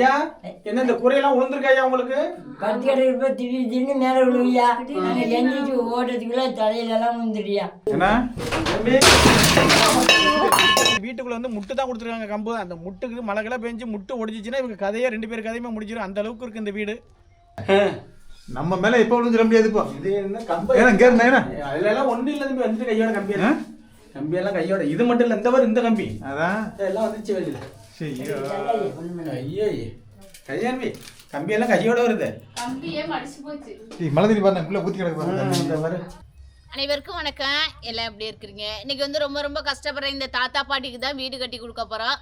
ஐயா என்ன இந்த குறையெல்லாம் விழுந்திருக்கா ஐயா உங்களுக்கு? பத்து கிடக்கு திடீர் திடீர்னு மேலே விழுவியா எந்திரிச்சு ஓடுறதுக்குள்ள தலையிலலாம் விழுந்துடுறியா என்ன? தம்பி? வீட்டுக்குள்ள வந்து முட்டு தான் கொடுத்துருக்காங்க கம்பு. அந்த முட்டுக்கு மழைகளை பெஞ்சு முட்டு ஒடிச்சிச்சுன்னா இவங்க கதையை ரெண்டு பேர் கதையுமே முடிச்சிடும் அந்த அளவுக்கு இருக்கு இந்த வீடு. நம்ம மேல எப்போ விழுந்து சொல்ல முடியாது இப்போ இது என்ன கம்பு? ஏன்னா இங்க இருந்தா என்ன? அதுல எல்லாம் ஒண்ணு இல்ல தம்பி. வந்துட்டு கையோட கம்பி எல்லாம். கம்பி எல்லாம் கையோட. இது மட்டும் இல்ல இந்த மாதிரி இந்த கம்பி. அதான். எல்லாம் வந்துச்சு வெளியில ஐயோ கம்பி எல்லாம் கையோட வருது பாருங்க உள்ள ஊத்தி கிடக்கு பாருங்க அனைவருக்கும் வணக்கம் எல்லாம் எப்படி இருக்கிறீங்க இன்னைக்கு வந்து ரொம்ப ரொம்ப கஷ்டப்படுற இந்த தாத்தா பாட்டிக்கு தான் வீடு கட்டி கொடுக்க போகிறோம்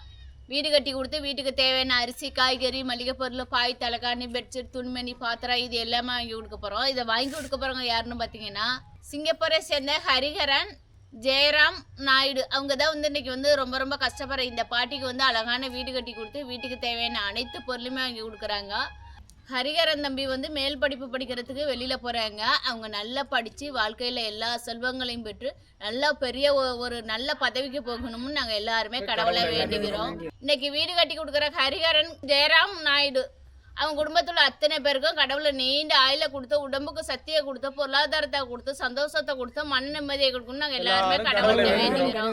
வீடு கட்டி கொடுத்து வீட்டுக்கு தேவையான அரிசி காய்கறி மளிகை பொருள் பாய் தலைக்காணி பெட்ஷீட் துணிமணி பாத்திரம் இது எல்லாமே வாங்கி கொடுக்க போகிறோம் இதை வாங்கி கொடுக்க போகிறவங்க யாருன்னு பார்த்தீங்கன்னா சிங்கப்பூரை சேர்ந்த ஹரிஹரன் ஜெயராம் நாயுடு. அவங்க தான் வந்து இன்னைக்கு வந்து ரொம்ப ரொம்ப கஷ்டப்படுற இந்த பாட்டிக்கு வந்து அழகான வீடு கட்டி கொடுத்து வீட்டுக்கு தேவையான அனைத்து பொருளுமே வாங்கி கொடுக்குறாங்க. ஹரிஹரன் தம்பி வந்து மேல் படிப்பு படிக்கிறதுக்கு வெளியில் போகிறாங்க அவங்க நல்லா படித்து வாழ்க்கையில் எல்லா செல்வங்களையும் பெற்று நல்லா பெரிய ஒரு நல்ல பதவிக்கு போகணும்னு நாங்கள் எல்லாருமே கடவுளை வேண்டிக்கிறோம் இன்னைக்கு வீடு கட்டி கொடுக்குற ஹரிஹரன் ஜெயராம் நாயுடு அவங்க குடும்பத்தில் அத்தனை பேருக்கும் கடவுளை நீண்ட ஆயில கொடுத்து உடம்புக்கு சக்தியை கொடுத்து பொருளாதாரத்தை கொடுத்து சந்தோஷத்தை கொடுத்து மன நிம்மதியை கொடுக்கணும் நாங்கள் எல்லாருமே கடவுளை வேண்டிக்கிறோம்.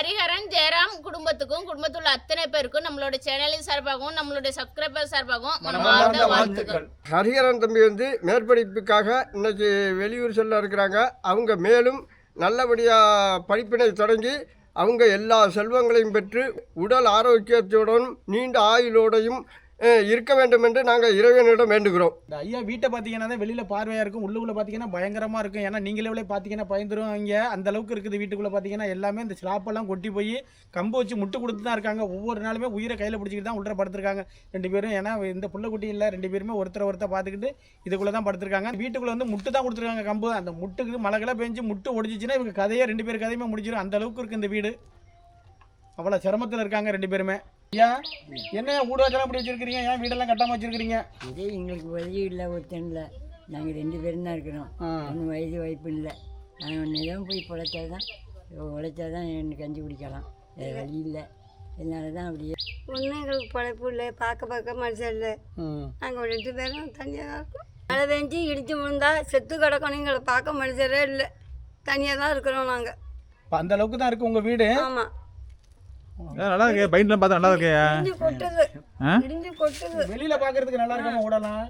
ஹரிஹரன் ஜெயராம் குடும்பத்துக்கும் குடும்பத்தில் அத்தனை பேருக்கும் நம்மளோட சேனலின் சார்பாகவும் நம்மளுடைய சப்ஸ்கிரைபர் சார்பாகவும் மனமார்ந்த வாழ்த்துக்கள். ஹரிஹரன் தம்பி வந்து மேற்படிப்புக்காக இன்னைக்கு வெளியூர் செல்ல இருக்கிறாங்க. அவங்க மேலும் நல்லபடியாக படிப்பினை தொடங்கி அவங்க எல்லா செல்வங்களையும் பெற்று உடல் ஆரோக்கியத்துடன் நீண்ட ஆயுளோடையும் இருக்க வேண்டும் என்று நாங்கள் இறைவனிடம் வேண்டுகிறோம். இந்த ஐயா வீட்டை பார்த்தீங்கன்னா தான் வெளியில் பார்வையாக இருக்கும் உள்ளுக்குள்ளே பார்த்தீங்கன்னா பயங்கரமாக இருக்கும். ஏன்னா நீங்களே பார்த்தீங்கன்னா பயந்துரும் இங்கே அந்த அளவுக்கு இருக்குது வீட்டுக்குள்ளே பார்த்தீங்கன்னா எல்லாமே இந்த ஸ்லாப்பெல்லாம் கொட்டி போய் கம்பு வச்சு முட்டு கொடுத்து தான் இருக்காங்க. ஒவ்வொரு நாளுமே உயிரை கையில் பிடிச்சிக்கிட்டு தான் உள்ள படுத்திருக்காங்க. ரெண்டு பேரும் ஏன்னா இந்த புள்ளக்குட்டி இல்லை ரெண்டு பேருமே ஒருத்தர் ஒருத்தர் பார்த்துக்கிட்டு இதுக்குள்ளே தான் படுத்திருக்காங்க. வீட்டுக்குள்ளே வந்து முட்டு தான் கொடுத்துருக்காங்க கம்பு. அந்த முட்டுக்கு மழைகளை பெஞ்சு முட்டு ஒடிச்சிச்சுன்னா இவங்க கதையே ரெண்டு பேர் கதையுமே முடிஞ்சிடும் அந்த அளவுக்கு இருக்குது இந்த வீடு. அவ்வளோ சிரமத்தில் இருக்காங்க ரெண்டு பேருமே. ஐயா என்ன வீடு வச்செல்லாம் இப்படி வச்சிருக்கிறீங்க? ஏன் வீடெல்லாம் கட்டாமல் வச்சிருக்கிறீங்க? இதே எங்களுக்கு வழி இல்லை ஒருத்தன் இல்லை நாங்கள் ரெண்டு பேரும் தான் இருக்கிறோம். ஒன்றும் வயது வாய்ப்பு இல்லை. நான் ஒன்று தான் போய் பிழைச்சா தான் உழைச்சா தான் எனக்கு கஞ்சி குடிக்கலாம். வேறு வழி இல்லை. அதனால தான் அப்படியே ஒன்றும் எங்களுக்கு பழைப்பு இல்லை. பார்க்க பார்க்க மனுஷன் இல்லை. ம் நாங்கள் ரெண்டு பேரும் தனியாக தான் இருக்கோம். மழை பெஞ்சு இடிச்சு விழுந்தா செத்து கிடக்கணும். எங்களை பார்க்க மனுஷரே இல்லை. தனியாக தான் இருக்கிறோம் நாங்கள் அந்த அளவுக்கு தான் இருக்கு உங்க வீடு. ஆமாம் ஏன் நல்லா இருக்கு பைண்ட்லாம் பார்த்தா நல்லா இருக்கே இடிஞ்சு கொட்டுது. ஆ? இடிஞ்சு கொட்டுது. வெளியில பாக்குறதுக்கு நல்லா இருக்காம ஓடலாம்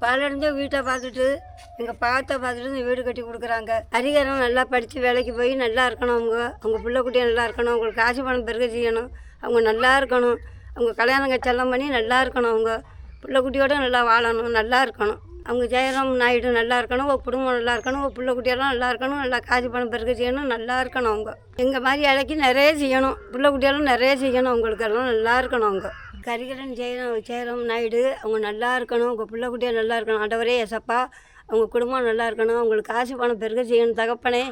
பலர்ந்து வீட்டை பார்த்துட்டு எங்கள் பாத்தை பார்த்துட்டு வீடு கட்டி கொடுக்குறாங்க. அதிகாரம் நல்லா படித்து வேலைக்கு போய் நல்லா இருக்கணும் அவங்க. அவங்க பிள்ளை குட்டியை நல்லா இருக்கணும். அவங்களுக்கு காசு பணம் பெருக செய்யணும். அவங்க நல்லா இருக்கணும். அவங்க கல்யாணம் கச்செல்லாம் பண்ணி நல்லா இருக்கணும் அவங்க. பிள்ளை குட்டியோட நல்லா வாழணும். நல்லா இருக்கணும். அவங்க ஜெயராம் நாயுடு நல்லா இருக்கணும் ஒரு குடும்பம் நல்லா இருக்கணும் ஒரு பிள்ளை குட்டியெல்லாம் நல்லா இருக்கணும் நல்லா காசு பணம் பெருக செய்யணும் நல்லா இருக்கணும் அவங்க. எங்கள் மாதிரி வேலைக்கு நிறைய செய்யணும் பிள்ளை குட்டியெல்லாம் நிறைய செய்யணும் அவங்களுக்கெல்லாம் நல்லா இருக்கணும் அவங்க. கரிகரன் ஜெயராம் ஜெயராம் நாயுடு அவங்க நல்லா இருக்கணும் உங்கள் பிள்ளை குட்டியாக நல்லா இருக்கணும் ஆண்டவரே எசப்பா அவங்க குடும்பம் நல்லா இருக்கணும் அவங்களுக்கு காசு பணம் பெருக செய்யணும் தகப்பனே.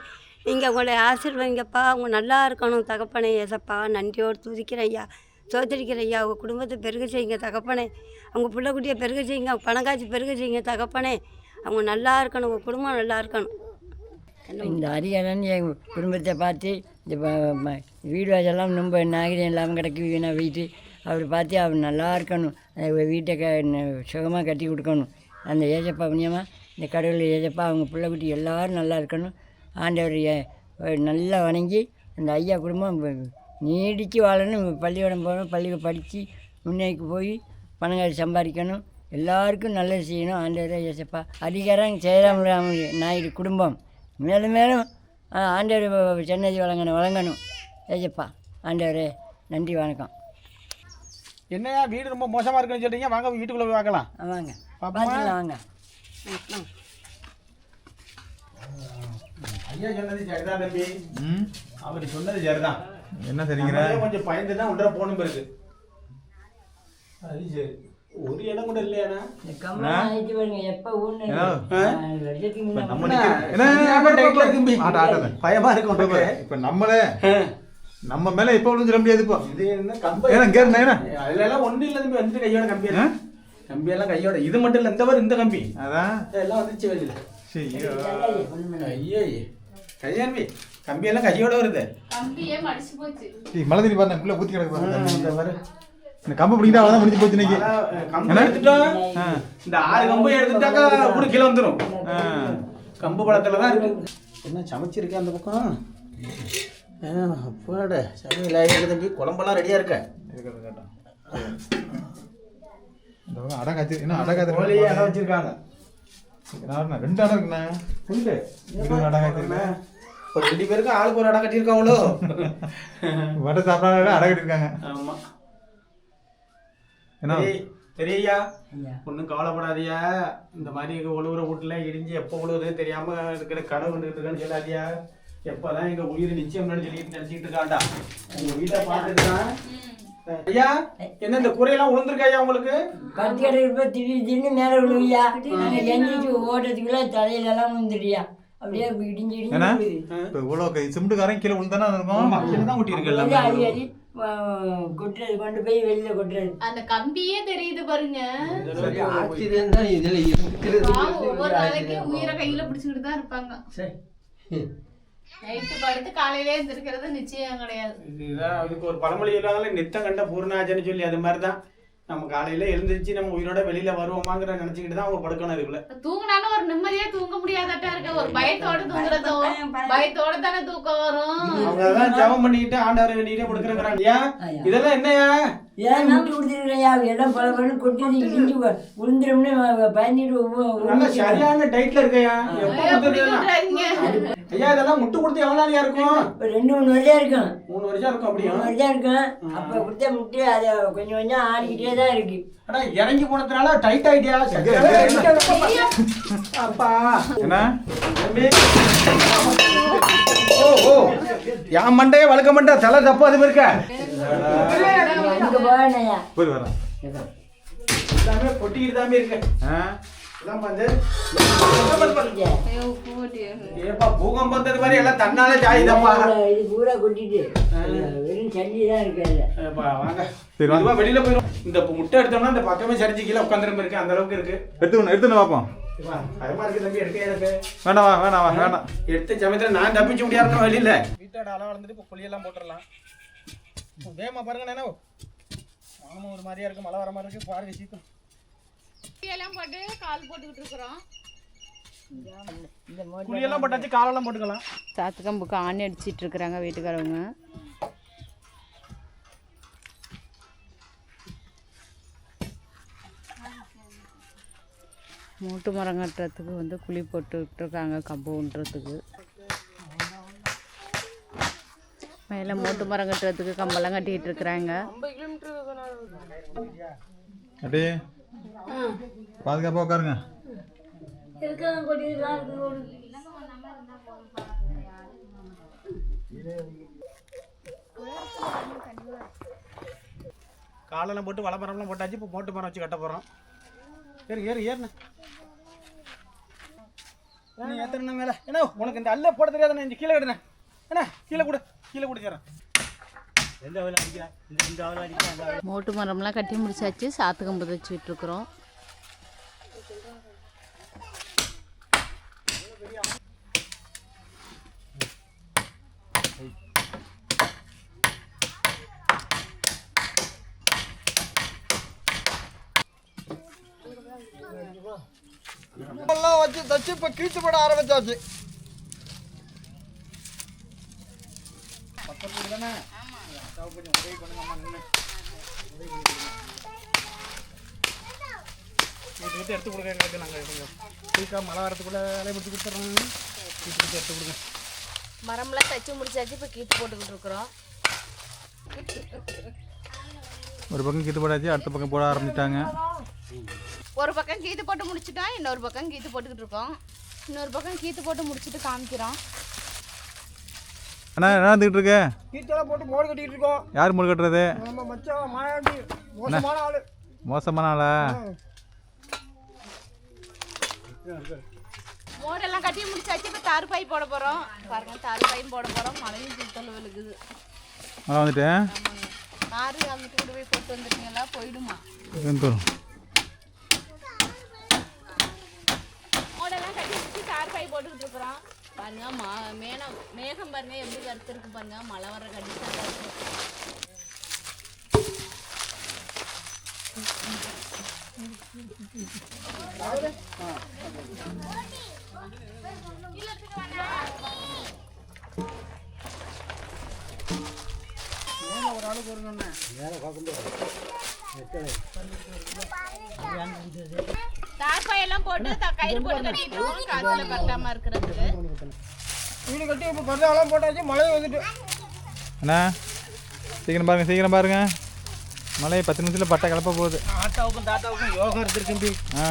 நீங்கள் அவங்களை ஆசீர்வதிங்கப்பா அவங்க நல்லா இருக்கணும் தகப்பனே எசப்பா நன்றியோடு துதிக்கிறேன் ஐயா. சோதரிக்கிற ஐயா அவங்க குடும்பத்தை பெருக செய்யுங்க தகப்பனே. அவங்க பிள்ளைக்குட்டியை பெருக செய்யுங்க அவங்க பணம் காய்ச்சி பெருக செய்யுங்க தகப்பனே. அவங்க நல்லா இருக்கணும் உங்கள் குடும்பம் நல்லா இருக்கணும். இந்த அரியணன் என் குடும்பத்தை பார்த்து இந்த வீடு வாசெல்லாம் ரொம்ப நாகரிகம் இல்லாமல் கிடக்கு வீணாக வீட்டு அவர் பார்த்து அவர் நல்லா இருக்கணும். வீட்டை க சுகமாக கட்டி கொடுக்கணும். அந்த ஏஜப்பா புண்ணியமாக இந்த கடவுள் ஏஜப்பா அவங்க பிள்ளை குட்டி நல்லா இருக்கணும். ஆண்டவர் நல்லா வணங்கி அந்த ஐயா குடும்பம் நீடிச்சு வாழணும். பள்ளிக்கூடம் போகணும் பள்ளி படித்து முன்னேக்கு போய் பணங்காசி சம்பாதிக்கணும். எல்லாருக்கும் நல்லது செய்யணும். ஆண்டவரே ஏசப்பா அதிகாரம் ஜெயராம் ராம நாயுடு குடும்பம். மேலும் மேலும் ஆண்டவர் சென்னதி வழங்கணும் வழங்கணும். ஏஜப்பா ஆண்டவரே நன்றி வணக்கம். என்னையா வீடு ரொம்ப மோசமா இருக்குன்னு சொல்றீங்க? வாங்க வீட்டுக்குள்ள போய் பார்க்கலாம். வாங்க. பாப்போமா? பார்த்துக்கலாம் வாங்க. ஐயா சொன்னது சரிதான் தம்பி. அவர் சொன்னது சரிதான். என்ன சரிங்கிற கொஞ்சம் பயந்து தான் உள்ள போகணும் இருக்கு அது சரி. ஒரு இடம் கூட இல்லையாண்ணா? இப்ப. பயமா இருக்கு இப்ப. இப்ப நம்மளே நம்ம மேல எப்போ விழுந்து சொல்ல முடியாது இப்போ. இது என்ன கம்பு? ஏன்னா இங்க இருந்தா என்ன? அதுல எல்லாம் ஒண்ணு இல்ல தம்பி. வந்து கையோட கம்பி கம்பி எல்லாம் கையோட. இது மட்டும் இல்ல இந்த மாதிரி இந்த கம்பி. அதான். எல்லாம் வந்துச்சு வெளியில ஐயே. கையான்பி கம்பி எல்லாம் கையோட வருது. மழை தண்ணி பாருங்க உள்ள ஊத்தி கிடக்கு பாருங்க இந்த கம்பு பிடிக்கிட்டா அவ்வளோதான் முடிஞ்சு போச்சு இன்னைக்கு. கம்பு எடுத்துட்டோம் ஆ. இந்த ஆறு கம்பு எடுத்துட்டாக்கா கூட கீழே வந்துடும் ஆ. கம்பு பழத்துல தான் இருக்கு. என்ன சமைச்சிருக்கேன் அந்த பக்கம்? அப்பாட சமையல் ஆகிருக்கு தம்பி. குழம்பெல்லாம் ரெடியாக இருக்க? அடை காய்ச்சி என்ன அடை காய்ச்சி கோழியை அடை வச்சிருக்காங்க. ரெண்டு அடை இருக்குண்ணே. இருபது அடை காய்ச்சிருக்கேன் இப்போ ரெண்டு பேருக்கும் ஆளுக்கு ஒரு அடை கட்டியிருக்காங்களோ? வடை சாப்பிடாத அடை கட்டிருக்காங்க ஆமா. என்ன? ஐயா. ஒன்றும் கவலைப்படாதியா. இந்த மாதிரி உழுவுற வீட்டுல இடிஞ்சு எப்போ உழுவுதுன்னு தெரியாம இருக்கிற கடை வந்துட்டு இருக்கான்னு சொல்லாதியா. எப்பதான் எங்க உயிர் நிச்சயம் சொல்லிட்டு நினைச்சிட்டு இருக்காண்டா உங்க வீட்டை பார்த்துட்டு தான். ஐயா என்ன இந்த குறையெல்லாம் விழுந்திருக்கா ஐயா உங்களுக்கு? பருத்தி எடுக்கிறப்ப திடீர் திடீர்னு மேலே விழுவியா? நாங்கள் எந்திரிச்சு ஓடுறதுக்குள்ள தலையிலலாம் வந்துடுறியா அப்படியே இடிஞ்சு ஏன்னா? இப்போ இவ்வளோ சிமெண்ட்டுக்காரன் கீழே விழுந்தானே இருக்கும்? மக்கள் தான் ஊட்டி இருக்கு வந்து எல்லாமே அடி அடி ஆ, கொட்டுறது கொண்டு போய் வெளியில கொட்டுறது. அந்த கம்பியே தெரியுது பாருங்க. ஒவ்வொரு நாளைக்கு உயிரை கையில பிடிச்சுக்கிட்டு தான் இருப்பாங்க. நைட்டு படுத்து காலையிலே எழுந்திருக்கிறது நிச்சயம் கிடையாது. இதுதான் அதுக்கு ஒரு பழமொழி இல்லாதால நித்தம் கண்ட பூர்ணாஜன்னு சொல்லி அது மாதிரி தான் நம்ம காலையில எழுந்திருச்சு நம்ம உயிரோட வெளியில வருவோமாங்கிற நினைச்சுக்கிட்டு தான் அவங்க படுக்கணும் இதுக்குள்ள. தூங்கினாலும் ஒரு நிம்மதியா தூங்க முடியாதட்டா இருக்க. ஒரு பயத்தோட தூங்குறதோ பயத்தோட தானே தூக்கம் வரும். அவங்க தான் ஜெபம் பண்ணிக்கிட்டு ஆண்டவர் நீரே கொடுக்குறேங்கிறாங்க. ஐயா. இதெல்லாம் என்னையா ஏன் விட்டு கொடுத்துருக்கையா எல்லாம் பல பல கொட்டி இடிஞ்சு விழுந்துரும்னு பயந்துட்டு சரியான டைட்ல இருக்கையா? எப்போ ஐயா, இதெல்லாம் முட்டு கொடுத்து எவ்வளவு நாளையா இருக்கும்? ரெண்டு மூணு வருஷம் இருக்கும். மூணு வருஷம் இருக்கும் அப்படியா? மூணு வருஷம் இருக்கும். அப்போ கொடுத்த முட்டு அதை கொஞ்சம் கொஞ்சம் ஆடிக்கிட்டே தான் இருக்கு. அடா இறங்கி போனதுனால டைட் ஆயிட்டியா? அப்பா. என்ன. ஓ ஓ. என் மண்டையே வழுக்க மாட்டா தலை தப்பு அது இருக்க? போய் வரேன். எல்லாமே கொட்டிக்கிட்டு தாமே இருக்கு. ஆ எல்லாம் வந்து ஏப்பா பூகம் பார்த்தது மாதிரி எல்லாம் தன்னால ஜாயுதப்பா இது பூரா கொட்டிட்டு. வெறும் தான் இருக்கு வெளியில போயிடும் இந்த முட்டை எடுத்தோம்னா இந்த பக்கமே சரிஞ்சு கீழே உட்காந்துரும் இருக்கு. அந்த அளவுக்கு இருக்கு. எடுத்துக்கணும் எடுத்துன்னு பார்ப்போம் ஏப்பா, பயமா இருக்கு தம்பி எடுக்க எனக்கு வேண்டாம் வா வேண்டாம் வா வேண்டாம் எடுத்த சமயத்துல நான் தப்பிச்சு முடியாது வெளியில. வீட்டோட அளவு வளர்ந்துட்டு இப்போ புளியெல்லாம் போட்டுடலாம். வேமா பாருங்க நானோ மாமா ஒரு மாதிரியா இருக்கு மழை வர மாதிரி இருக்கு. பாருங்க சீக்கிரம். எல்லாம் போட்டு கால் போட்டுக்கிட்டு இருக்கிறோம். இந்த மோட்டர் புளியெல்லாம் போட்டாச்சு காலெல்லாம் போட்டுக்கலாம். சாத்துக்கம்புக்கு ஆணி அடிச்சிட்டு இருக்கிறாங்க வீட்டுக்காரவங்க. மூட்டு மரம் கட்டுறதுக்கு வந்து குழி போட்டுக்கிட்டு இருக்காங்க கம்பு ஊன்றதுக்கு. மேலே மூட்டு மரம் கட்டுறதுக்கு கம்பெல்லாம் கட்டிக்கிட்டு இருக்கிறாங்க. அப்படியே. பாதுகாப்பாக உட்காருங்க. காலெல்லாம் போட்டு வலை மரம்லாம் போட்டாச்சு இப்போ மோட்டு மரம் வச்சு கட்ட போகிறோம் ஏறு ஏறு ஏறுண்ணே. ஏத்தனா மேலே? என்ன உனக்கு இந்த அல்ல போட தெரியாத இந்த கீழே கிடுனே என்ன கீழே கொடு கீழே வேலை அடிக்கிறேன் மூட்டு மரம்லாம் கட்டி முடிச்சாச்சு சாத்துக்கம்பு வச்சுக்கிட்டு இருக்கிறோம். வச்சு தச்சு இப்போ கீழ்த்து போட ஆரம்பிச்சாச்சு. பக்கத்துல தானே? கொஞ்சம் உதவி நின்று எடுத்து கொடுங்க எங்களுக்கு நாங்கள் கொஞ்சம் குயிக்காக மழை வரத்துக்குள்ளே வேலையை முடிச்சு கொடுத்துட்றோம் வீட்டு வீட்டு எடுத்து கொடுங்க. மரம்லாம் தச்சு முடிச்சாச்சு இப்போ கீத்து போட்டுக்கிட்டு இருக்கிறோம். ஒரு பக்கம் கிட்டு போடாச்சு அடுத்த பக்கம் போட ஆரம்பிச்சிட்டாங்க. ஒரு பக்கம் கீத்து போட்டு முடிச்சிட்டோம் இன்னொரு பக்கம் கீத்து போட்டுக்கிட்டு இருக்கோம். இன்னொரு பக்கம் கீத்து போட்டு முடிச்சிட்டு காமிக்கிறோம். அண்ணா என்ன வந்துக்கிட்டு இருக்கு? கீத்தெல்லாம் போட்டு மோடு கட்டிட்டு இருக்கோம். யார் முள் கட்டுறது? நம்ம மச்சான் மாயாண்டி மோசமான ஆளு. மோசமான ஆளா? மோடெல்லாம் கட்டி முடிச்சாச்சு இப்போ தார் பாய் போட போகிறோம் பாருங்க தார் பாயும் போட போகிறோம் மழையும் சுத்தல் விழுகுது. மழை வந்துட்டேன் ஆறு அங்கிட்டு கொண்டு போய் போட்டு வந்துட்டீங்களா? போயிடுமா வந்துடும் மோடெல்லாம் தார் பாய் போட்டுக்கிட்டு இருக்கிறோம் பாருங்க மா மேனம் மேகம் பாருங்க எப்படி கருத்து இருக்கு பாருங்க. மழை வர கண்டிஷன் ஒரு ஆளுக்கு ஒரு ஒன்று தார்பாய் எல்லாம் போட்டு த- கயிறு போட்டு கட்டிட்டு இருக்கோம், காத்துல பறக்காம இருக்கிறதுக்கு. வீடு கட்டி இப்போ பர்தாவெல்லாம் போட்டாச்சு மழை வந்துட்டு. அண்ணா சீக்கிரம் பாருங்க சீக்கிரம் பாருங்க. மழை பத்து நிமிஷத்தில் பட்டை கிளப்ப போகுது. ஆட்டாவுக்கும் தாத்தாவுக்கும் யோகா எடுத்துருக்கு ஆ.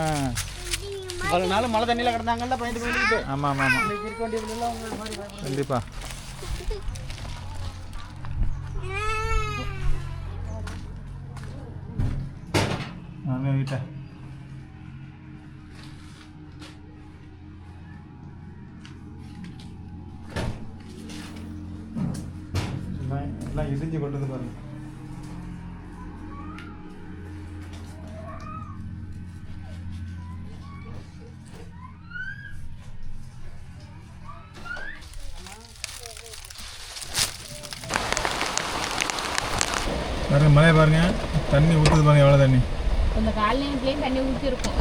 இவ்வளவு நாள் மழை தண்ணியில் கிடந்தாங்கல்ல பயந்து பயந்துக்கிட்டு ஆமாம் ஆமாம் ஆமாம் இருக்க வேண்டியதுலாம் கண்டிப்பாக வாங்க வீட்டை. பாருங்க மழையை பாருங்க. தண்ணி ஊற்றுது பாருங்க எவ்வளோ தண்ணி? இந்த கால் நேரத்துலேயும் தண்ணி ஊற்றி இருக்கும்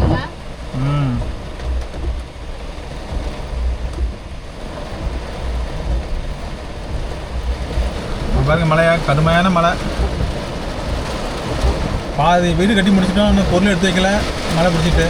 பாருங்க மழையா கடுமையான மழை. பாதி வீடு கட்டி முடிச்சிட்டோம் இன்னும் பொருள் எடுத்து வைக்கல. மழை பிடிச்சிட்டு.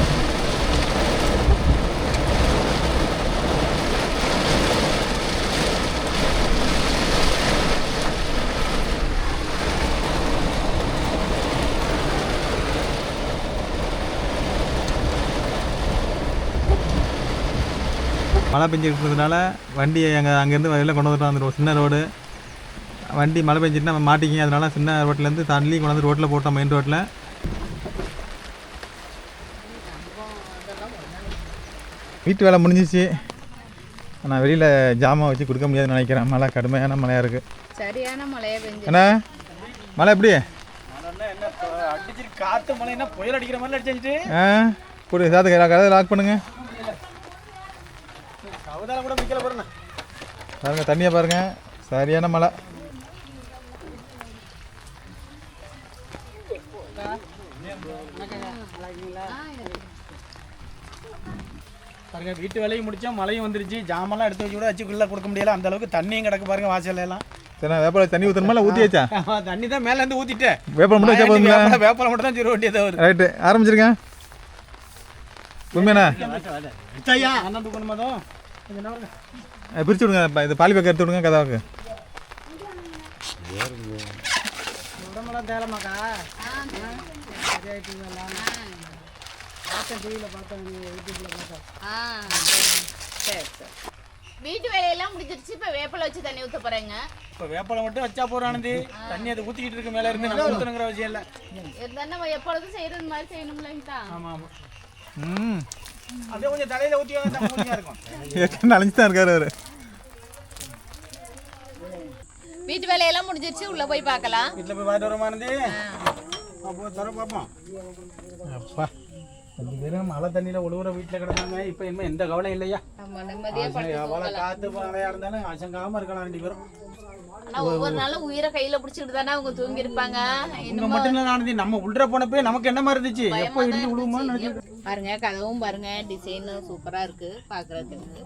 மழை பெஞ்சிட்டு இருக்கிறதுனால வண்டியை அங்கே அங்கேருந்து வெளில கொண்டு வந்துட்டோம். அந்த ரோ- சின்ன ரோடு. வண்டி மழை பெஞ்சிட்டு நம்ம மாட்டிக்கிங்க. அதனால சின்ன ரோட்லேருந்து தள்ளி கொண்டு வந்து ரோட்டில் போட்டோம் மெயின் ரோட்டில் வீட்டு வேலை முடிஞ்சிச்சு. ஆனால் வெளியில் ஜாமான் வச்சு கொடுக்க முடியாதுன்னு நினைக்கிறேன். மழை கடுமையான மழையாக இருக்குது சரியான மழையா பெஞ்சு. என்ன? மழை எப்படி? என்ன? அடிச்சிட்டு காத்து மழைன்னா புயல் அடிக்கிற மாதிரி அடிச்சிட்டு ஆ? கொடு சாத்து கதை லாக் பண்ணுங்க. கவுதால கூட மிக்கல போறேன் பாருங்க தண்ணியை பாருங்க. சரியான மழை. பாருங்க வீட்டு வேலையும் முடிச்சோம் மழையும் வந்துருச்சு. ஜாமெல்லாம் எடுத்து வச்சு கூட வச்சுக்குள்ள கொடுக்க முடியல. அந்த அளவுக்கு தண்ணியும் கிடக்கு பாருங்க வாசல்ல எல்லாம். சரி வேப்பலை தண்ணி இல்லை ஊற்றி வச்சா தண்ணி தான் மேல இருந்து ஊத்திட்டேன். வேப்பலை மட்டும் வச்சா போதுங்களா? வேப்பலை- மட்டும் தான் சொல்ல வேண்டியது வருது. ரைட்டு ஆரம்பிச்சிருங்க. உண்மையாண்ணா ஐயா. அண்ணன் தூக்கணுமா பிரிச்சு விடுங்க இது பாலி பேக் எடுத்து விடுங்க கதாவுக்கு. உடம்பெல்லாம் தேலமாக்கா பார்த்தேன் டிவியில் பார்த்தேன் பார்த்தேன் சரி சரி வீட்டு வேலையெல்லாம் முடிஞ்சிருச்சு இப்போ வேப்பிலை வச்சு தண்ணி ஊற்ற போகிறேங்க இப்போ வேப்பலை மட்டும் வச்சா போறானது. தண்ணி அதை ஊற்றிக்கிட்டு இருக்கு மேலே இருந்து நம்ம ஊற்றணுங்கிற அவசியம் இல்லை. இருந்தாலும் நம்ம எப்பொழுதும் செய்கிறது மாதிரி செய்யணும்லங்கக்கா ஆமாம் ஆமாம் ம். அப்படியே கொஞ்சம் தலையில் ஊற்றி வாங்க இருக்கும். ஏற்கனவே தான் இருக்காரு அவரு. வீட்டு வேலையெல்லாம் முடிஞ்சிருச்சு உள்ளே போய் பார்க்கலாம். வீட்டில் போய் பார்த்து வரமானது அப்போ தர பார்ப்போம். அப்பா ரெண்டு பேரும் மழை தண்ணியில் உழுவுற வீட்டில் கிடந்தாங்க இப்போ இனிமேல் எந்த கவலையும் இல்லையா? எவ்வளோ காற்று மழையாக இருந்தாலும் அசங்காமல் இருக்கலாம் ரெண்டு பேரும். ஆனால் ஒவ்வொரு நாளும் உயிரை கையில் பிடிச்சிட்டு தானே அவங்க தூங்கி இருப்பாங்க இங்க மட்டும் இல்லை ஆனந்தி நம்ம உள்ள போனப்பே நமக்கு என்ன மாதிரி இருந்துச்சு? எப்போ பாருங்க கதவும் பாருங்க. டிசைன் சூப்பரா இருக்கு பாக்குறதுக்கு.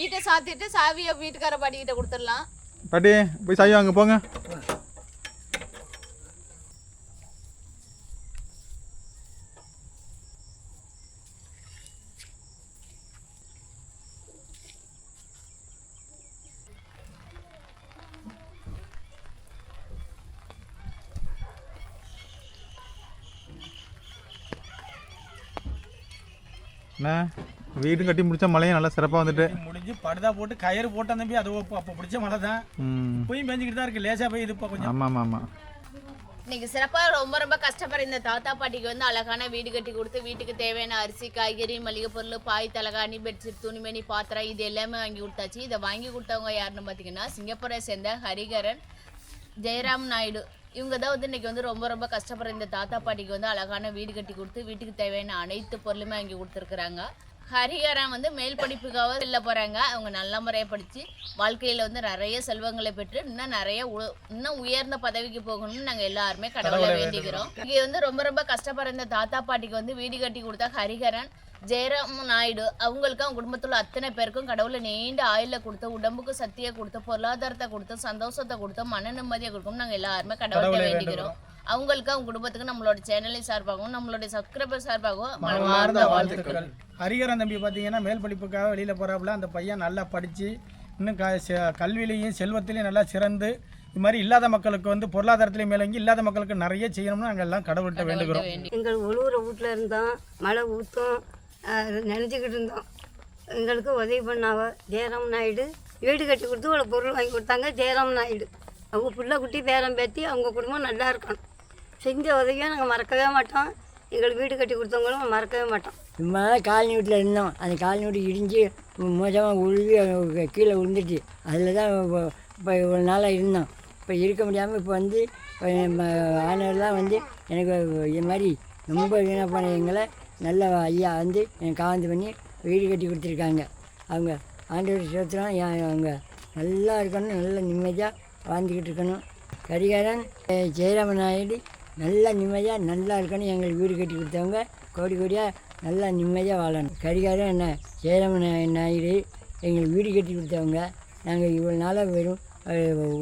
வீட்டை சாத்திட்டு சாவியை வீட்டுக்கார பாட்டிக்கிட்ட கொடுத்துடலாம். பாட்டி போய் சாய் வாங்க போங்க. என்ன? வீடும் கட்டி முடிச்சா மழையும் நல்லா சிறப்பாக வந்துட்டு. முடிஞ்சு படுதா போட்டு கயிறு போட்டேன் தம்பி அது அப்போ அப்போ பிடிச்ச மழை தான். இப்பயும் பெஞ்சிக்கிட்டு தான் இருக்கு லேசா போய் இது கொஞ்சம். ஆமாம் ஆமாம் ஆமாம் இன்னைக்கு சிறப்பா ரொம்ப ரொம்ப கஷ்டப்படுற இந்த தாத்தா பாட்டிக்கு வந்து அழகான வீடு கட்டி கொடுத்து வீட்டுக்கு தேவையான அரிசி காய்கறி மளிகை பொருள் பாய் தலகாணி பெட்ஷீட் துணிமணி பாத்திரம் இது எல்லாமே வாங்கி கொடுத்தாச்சு. இதை வாங்கி கொடுத்தவங்க யாருன்னு பார்த்தீங்கன்னா சிங்கப்பூரை சேர்ந்த ஹரிகரன் ஜெயராம் நாயுடு. இவங்க தான் வந்து இன்னைக்கு வந்து ரொம்ப ரொம்ப கஷ்டப்படுற இந்த தாத்தா பாட்டிக்கு வந்து அழகான வீடு கட்டி கொடுத்து வீட்டுக்கு தேவையான அனைத்து பொருளுமே வாங்கி கொடுத்துருக்குறாங்க. ஹரிஹரன் வந்து மேல் படிப்புக்காக வெளில போகிறாங்க அவங்க நல்ல முறையாக படித்து வாழ்க்கையில் வந்து நிறைய செல்வங்களை பெற்று இன்னும் நிறைய இன்னும் உயர்ந்த பதவிக்கு போகணும்னு நாங்கள் எல்லாருமே கடவுளை வேண்டிக்கிறோம் இங்கே வந்து ரொம்ப ரொம்ப கஷ்டப்படுற இந்த தாத்தா பாட்டிக்கு வந்து வீடு கட்டி கொடுத்தா ஹரிஹரன் ஜெயராம் நாயுடு அவங்களுக்கு அவங்க குடும்பத்தில் அத்தனை பேருக்கும் கடவுளை நீண்ட ஆயுள கொடுத்து உடம்புக்கு சக்தியை கொடுத்து பொருளாதாரத்தை கொடுத்து சந்தோஷத்தை கொடுத்து மன நிம்மதியை கொடுக்கும் நாங்கள் எல்லாருமே கடவுளை வேண்டிக்கிறோம். அவங்களுக்கு அவங்க குடும்பத்துக்கு நம்மளோட சேனலின் சார்பாகவும் நம்மளுடைய சப்ஸ்கிரைபர் சார்பாகவும் மனமார்ந்த வாழ்த்துக்கள். ஹரிகரன் தம்பி பார்த்தீங்கன்னா மேல் படிப்புக்காக வெளியில் போகிறாப்புல அந்த பையன் நல்லா படித்து இன்னும் க கல்வியிலையும் செல்வத்திலையும் நல்லா சிறந்து இது மாதிரி இல்லாத மக்களுக்கு வந்து பொருளாதாரத்திலையும் மேலங்கி இல்லாத மக்களுக்கு நிறைய செய்யணும்னு நாங்கள் எல்லாம் கடவுள்கிட்ட வேண்டுகிறோம். வேண்டி எங்கள் உழுவுற வீட்டில் இருந்தோம் மழை ஊற்றும் நினச்சிக்கிட்டு இருந்தோம். எங்களுக்கு உதவி பண்ணாவ. ஜெயராம் நாயுடு வீடு கட்டி கொடுத்து ஒரு பொருள் வாங்கி கொடுத்தாங்க. ஜெயராம் நாயுடு. அவங்க பிள்ளை குட்டி பேரம் பேத்தி அவங்க குடும்பம் நல்லா இருக்கணும். செஞ்ச உதவியை நாங்கள் மறக்கவே மாட்டோம். எங்களுக்கு வீடு கட்டி கொடுத்தவங்களும் மறக்கவே மாட்டோம். சும்மா காலனி வீட்டில் இருந்தோம். அந்த காலனி வீட்டு இடிஞ்சு மோசமாக உழுவி கீழே விழுந்துட்டு அதில் தான் இப்போ இவ்வளோ நாளாக இருந்தோம். இப்போ இருக்க முடியாமல் இப்போ வந்து ஆனவர்லாம் வந்து எனக்கு இது மாதிரி ரொம்ப வீணாக போன எங்களை நல்ல ஐயா வந்து என் காந்து பண்ணி வீடு கட்டி கொடுத்துருக்காங்க. அவங்க ஆண்டவர் சோத்திரம் என் அவங்க நல்லா இருக்கணும் நல்ல நிம்மதியாக வாழ்ந்துக்கிட்டு இருக்கணும். கரிகாரன் ஜெயராமன் ஜெயராம நாயுடு நல்லா நிம்மதியாக நல்லா இருக்கணும் எங்களுக்கு வீடு கட்டி கொடுத்தவங்க. கோடி கோடியாக நல்லா நிம்மதியாக வாழணும். கரிகாரன் என்ன ஜெயராமன் நாயுடு எங்களுக்கு வீடு கட்டி கொடுத்தவங்க. நாங்கள் இவ்வளோ நாளாக வெறும்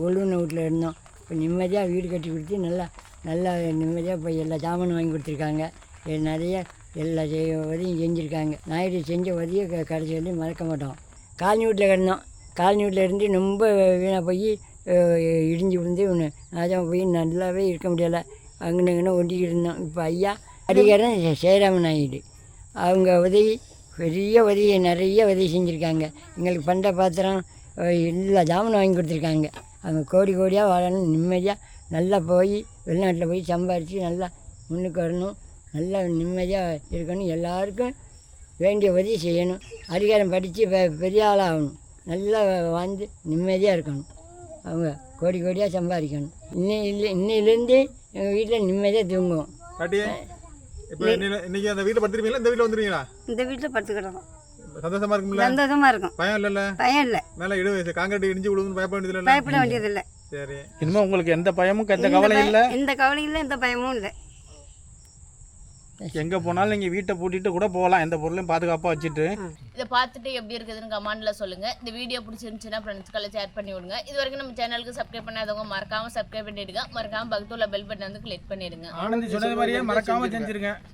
ஒழுங்கின வீட்டில் இருந்தோம். இப்போ நிம்மதியாக வீடு கட்டி கொடுத்து நல்லா நல்லா நிம்மதியாக இப்போ எல்லா சாமானும் வாங்கி கொடுத்துருக்காங்க. நிறைய எல்லா செய்ய உதவியும் செஞ்சுருக்காங்க. நாயுடு செஞ்ச உதவியை க கடைசி வரையும் மறக்க மாட்டோம். காலனி வீட்டில் கிடந்தோம். காலனி வீட்டில் இருந்து ரொம்ப வீணாக போய் இடிஞ்சு விழுந்து ஒன்று அதான் போய் நல்லாவே இருக்க முடியலை. அங்கே இங்கன ஒண்டிக்கிட்டு இருந்தோம். இப்போ ஐயா அடிகாரன் சேராமன் நாயுடு அவங்க உதவி பெரிய உதவி நிறைய உதவி செஞ்சுருக்காங்க. எங்களுக்கு பண்ட பாத்திரம் எல்லா ஜாமானும் வாங்கி கொடுத்துருக்காங்க. அவங்க கோடி கோடியாக வாழணும். நிம்மதியாக நல்லா போய் வெளிநாட்டில் போய் சம்பாரித்து நல்லா முன்னுக்கு வரணும். நல்லா நிம்மதியாக இருக்கணும். எல்லாருக்கும் வேண்டிய உதவி செய்யணும். அதிகாரம் படித்து பெ பெரிய ஆளாகணும். நல்லா வாழ்ந்து நிம்மதியாக இருக்கணும். அவங்க கோடி கோடியாக சம்பாதிக்கணும். இன்னையில இன்னையிலேருந்து எங்கள் வீட்டில் நிம்மதியாக தூங்குவோம். இன்னைக்கு அந்த வீட்டில் படுத்துருவீங்களா இந்த வீட்டில் வந்துருவீங்களா? இந்த வீட்டில் படுத்துக்கிடணும். சந்தோஷமா இருக்கும்ல? சந்தோஷமாக இருக்கும். பயம் இல்லைல்ல? பயம் இல்லை. மேலே இடு காங்கிரீட் இடிஞ்சு விழுந்து பயப்பட வேண்டியது இல்லை பயப்பட வேண்டியதில்லை. சரி. இனிமேல் உங்களுக்கு எந்த பயமும் எந்த எந்த கவலை பய- இல்லை? எந்த கவலையும் இல்லை எந்த பயமும் இல்லை. எங்கே போனாலும் நீங்கள் வீட்டை பூட்டிட்டு கூட போகலாம். எந்த பொருளையும் பாதுகாப்பாக வச்சுட்டு. இதை பார்த்துட்டு எப்படி இருக்குதுன்னு கமெண்ட்ல சொல்லுங்க. இந்த வீடியோ பிடிச்சிருந்துச்சுன்னா ஃப்ரெண்ட்ஸ்க்கெல்லாம் ஷேர் பண்ணி விடுங்க. இது வரைக்கும் நம்ம சேனலுக்கு சப்ஸ்கிரைப் பண்ணாதவங்க மறக்காம சப்ஸ்கிரைப் பண்ணிடுங்க. மறக்காம பக்கத்துல பெல் பட்டன் வந்து கிளிக் பண்ணிடுங்க. ஆனந்தி சொன்னது மாதிரியே மறக்காமல் செஞ்சுருங்க.